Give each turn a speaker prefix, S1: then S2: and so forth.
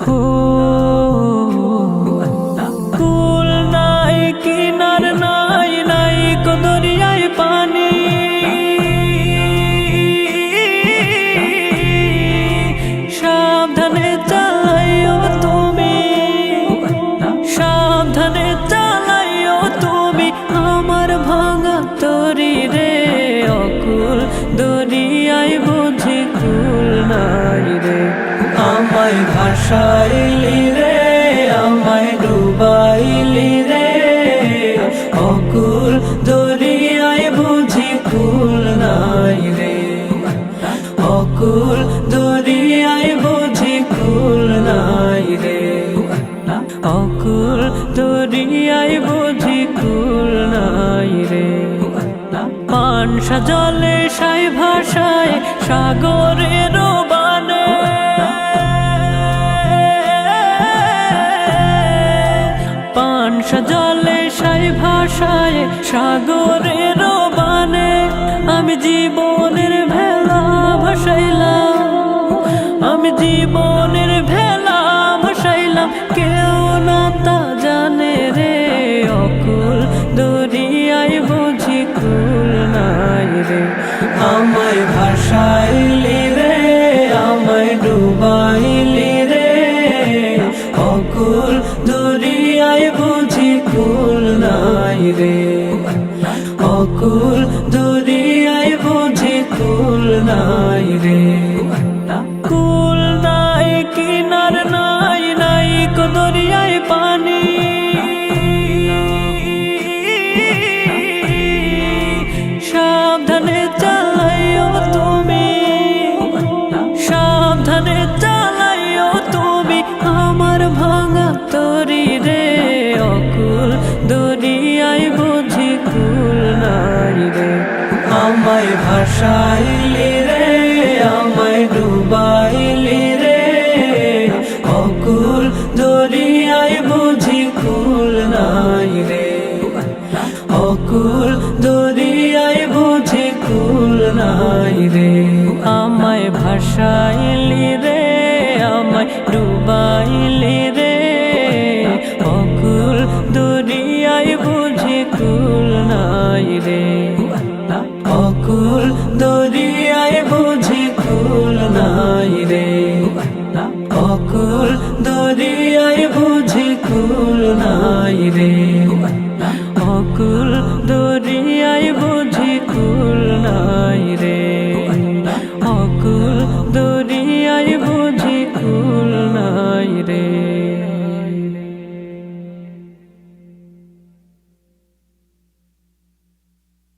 S1: হো কুল ভাসাইলি রে, আমায় ডুবাইলি রে। অকুল দরিয়ায় বুঝি কুল নাই রে। অকুল দরিয়ায় বুঝি কুল নাই রে। অকুল দরিয়ায় বুঝি কুল নাই রে। পানসা জলে সাই ভাষায় সাগরের পানসা জলে সাই ভাষায় সাগরের বানে আমি জীবনের ভেলা ভাসাইলাম। আমি জীবনের অকুল দরিয়ায় বুঝি কুল নাই রে। আমায় ভাসাইলি রে, আমায় ডুবাইলি রে। অকুল দরিয়ায় বুঝি কুল নাই রে। অকুল দরিয়ায় বুঝি কুল নাই রে। আমায় ভাসাইলি রে, আমায় ডুবাইলি রে। অকুল দরিয়ায় বুঝি কুল নাই রে। অকুল দরিয়ায় বুঝি কুল নাই রে। অকুল দরিয়ায় বুঝি কুল নাই রে। অকুল